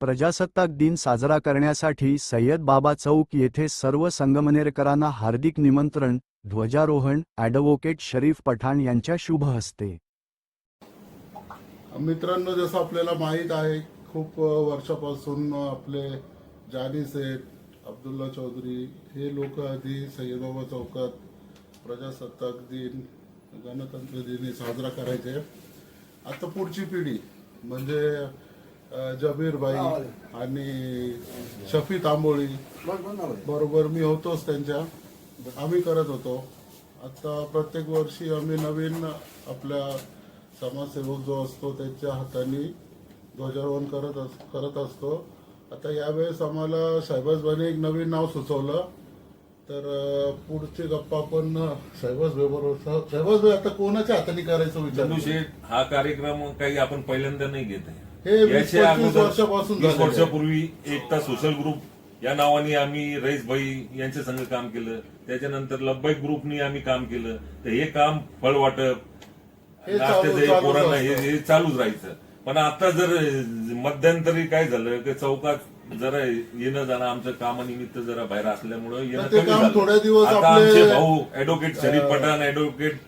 प्रजासत्ताक दिन साजरा करण्यासाठी सय्यद बाबा चौक येथे सर्व संगमनेरकरांना हार्दिक निमंत्रण ध्वजारोहण ॲडव्होकेट शरीफ पठाण यांच्या शुभ हस्ते. मित्रांनो जसं आपल्याला माहीत आहे खूप वर्षापासून आपले जानी सेठ अब्दुल्ला चौधरी हे लोक आधी सय्यदबाबा चौकात प्रजासत्ताक दिन गणतंत्र दिन साजरा करायचे. आता पुढची पिढी म्हणजे जबीर भाई आणि शफी तांबोळी. बरोबर मी होतोच त्यांच्या. आम्ही करत होतो. आता प्रत्येक वर्षी आम्ही नवीन आपल्या समाजसेवक जो असतो त्यांच्या हाताने ध्वजारोहण करत अस करत असतो. आता यावेळेस आम्हाला साहेबाजबाने एक नवीन नाव सुचवलं. तर पुढची गप्पा आपण साहेबाज बरोबर. साहेबाज आता कोणाच्या हाताने करायचं विचार? हा कार्यक्रम काही आपण पहिल्यांदा नाही घेत आहे. हे वीस याच्या पंचवीस अगोदर वर्षापासून वीस झालेलं आहे. वर्षापूर्वी एकता सोशल ग्रुप या नावाने आम्ही रईस भाई यांच्या संघ काम केलं त्याच्यानंतर लब्बाईक ग्रुपनी आम्ही काम केलं तर हे काम फळ वाटप हे चालू- नाश्त्याचं हे चालूच पोरांना हे असतं. हे चालूच राहायचं पण आता जर मध्यंतरी काय झालं की चौकात जरा येणं जाणं आमचं कामानिमित्त जरा बाहेर असल्यामुळं येणं तर ते कमी काम झालं. थोड्या दिवस आता आपले- आमचे भाऊ ऍडव्होकेट शरीफ पठाण ऍडव्होकेट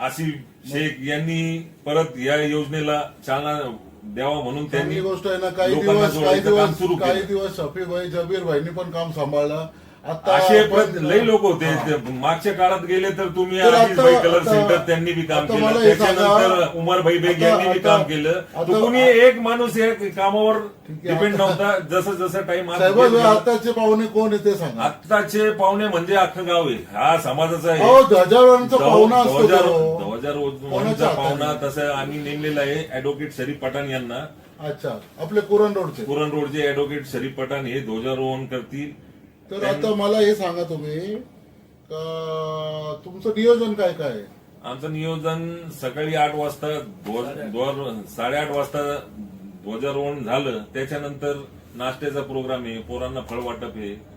आसिफ शेख यांनी परत या योजनेला चालना द्यावा म्हणून त्यांनी गोष्ट आहे ना काही दिवस काही दिवस काही दिवस शफीभाई जबीर भाईनी पण काम सांभाळलं. आता असे लई लोक होते. ते मागच्या काळात गेले तर तुम्ही भाई कलर सेंटर त्यांनी बी काम केलं. त्याच्यानंतर उमर भाई बेग यांनी बी काम केलं. तर कुणी एक माणूस एक कामावर डिपेंड नव्हता. जसं जसं टाइम आताचे पाहुणे कोण आहे ते सांगा. आत्ताचे पाहुणे म्हणजे अख्खं गाव आहे. हा समाजाचा आहे. ध्वजारोहणचा पाहुणा असतो पाहुणा? तसं आम्ही नेमलेला आहे ऍडव्होकेट शरीफ पठाण यांना. अच्छा आपले कुरण रोडचे. पुरण रोडचे ऍडव्होकेट शरीफ पठाण हे ध्वजारोहण करतील. तर आता मला हे सांगा तुम्ही का तुमचं नियोजन काय काय? आहे? आमचं नियोजन सकाळी आठ वाजता ध्वज साडेआठ वाजता ध्वजारोहण झालं. त्याच्यानंतर नाश्त्याचा प्रोग्राम आहे पोरांना फळ वाटप आहे.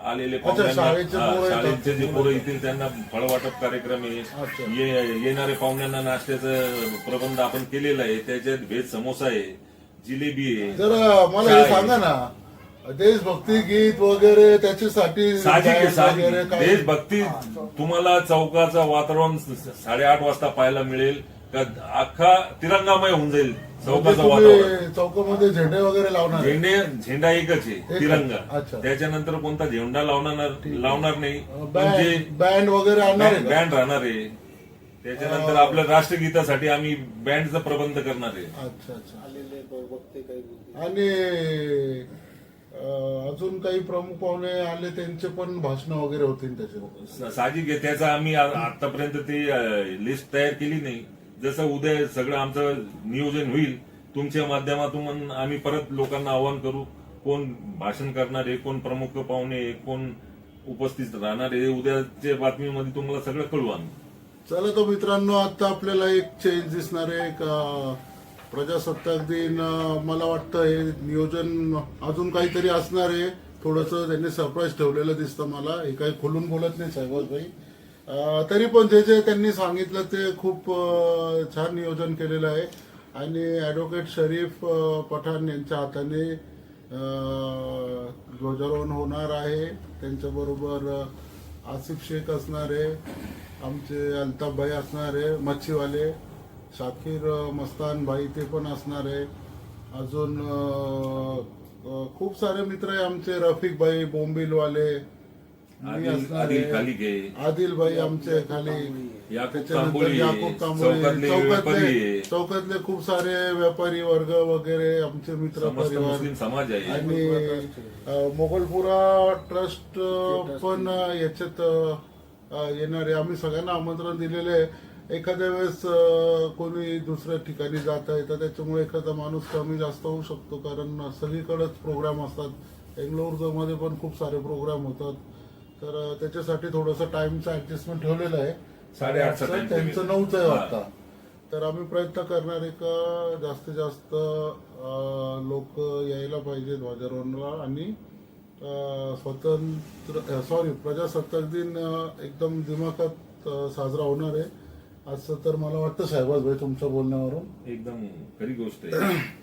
आलेले शाळेचे जे पोरं येतील त्यांना फळ वाटप कार्यक्रम. आहे. ये- येणाऱ्या पाहुण्यांना नाश्त्याचं प्रबंध आपण केलेला आहे. त्याच्यात व्हेज समोसा आहे जिलेबी आहे. जर मला हे? सांगा ना देशभक्ती गीत वगैरे त्याच्यासाठी देशभक्ती तुम्हाला चौकाचं वातावरण साडेआठ वाजता पाहायला मिळेल. का अख्खा तिरंगामय होऊन जाईल. चौकाचं वातावरण तुम्ही चौकामध्ये झेंडे वगैरे लावणार? झेंडे झेंडा एकच आहे. तिरंगा. अच्छा. त्याच्यानंतर कोणता झेंडा लावणार लावणार नाही. बँड म्हणजे बँड वगैरे आणणार आहे का? बँड राहणार आहे. त्याच्यानंतर आपल्या राष्ट्रगीतासाठी आम्ही बँडचा प्रबंध करणार आहे. अच्छा अच्छा. आणि अं, अजून काही प्रमुख पाहुणे आले त्यांचे पण भाषण वगैरे होतील त्याच्यावर. स- साहजिक आहे त्याचं आम्ही आ- आतापर्यंत ती लिस्ट तयार केली नाही. जसं उद्या सगळं आमचं नियोजन होईल तुमच्या माध्यमातून आम्ही परत लोकांना आवाहन करू कोण भाषण करणार आहे कोण प्रमुख पाहुणे कोण उपस्थित राहणार आहे उद्याच्या बातमीमध्ये तुम्हाला सगळं कळू आम्ही. चला तर मित्रांनो आता आपल्याला एक चेंज दिसणार आहे का प्रजासत्ताक दिन मला वाटतं हे नियोजन अजून काहीतरी असणार आहे. थोडस त्यांनी सरप्राईज ठेवलेलं दिसतं मला. हे काही खोलून बोलत नाही साहेबाज भाई तरी पण जे जे त्यांनी सांगितलं ते खूप छान नियोजन केलेलं आहे. आणि ॲडव्होकेट शरीफ पठाण यांच्या हाताने ध्वजारोहण होणार आहे. त्यांच्याबरोबर आसिफ शेख असणार आहे. आमचे अल्ताफभाई असणार आहे. मच्छीवाले शाकीर मस्तानभाई मस्तान भाई ते पण असणार आहे. अजून खूप सारे मित्र आहे आमचे. रफिक भाई बोंबिलवाले मी आदिल असणार आदिल आहे. खाली घे आदिल भाई आमचे खाली. याकूब त्याच्यानंतर तांबोळी याकूब तांबोळी चौकातले खूप सारे व्यापारी वर्ग वगैरे आमचे मित्र समस्त परिवार. मुस्लिम समाज आहे. आणि अ, मोगलपुरा ट्रस्ट अ, पण अ, याच्यात अ, येणार. आहे आम्ही सगळ्यांना आमंत्रण दिलेले आहे. एखाद्या वेळेस अ, कोणी दुसऱ्या ठिकाणी जात आहे तर त्याच्यामुळे एखादा माणूस कमी जास्त होऊ शकतो. कारण सगळीकडेच प्रोग्राम असतात. बेंगलोरमध्ये पण खूप सारे प्रोग्राम होतात. तर त्याच्यासाठी थोडंसं टाइमचं ऍडजस्टमेंट ठेवलेलं आहे. साडेआठचं time त्यांचं. नऊचं आहे. वाटतं. तर आम्ही प्रयत्न करणार आहे का जास्तीत जास्त लोक यायला पाहिजे ध्वजारोहणला आणि स्वतंत्र सॉरी प्रजासत्ताक दिन एकदम दिमाखात साजरा होणार आहे. असं तर मला वाटतं साहेबाज भाई तुमच्या बोलण्यावरून. एकदम खरी गोष्ट आहे.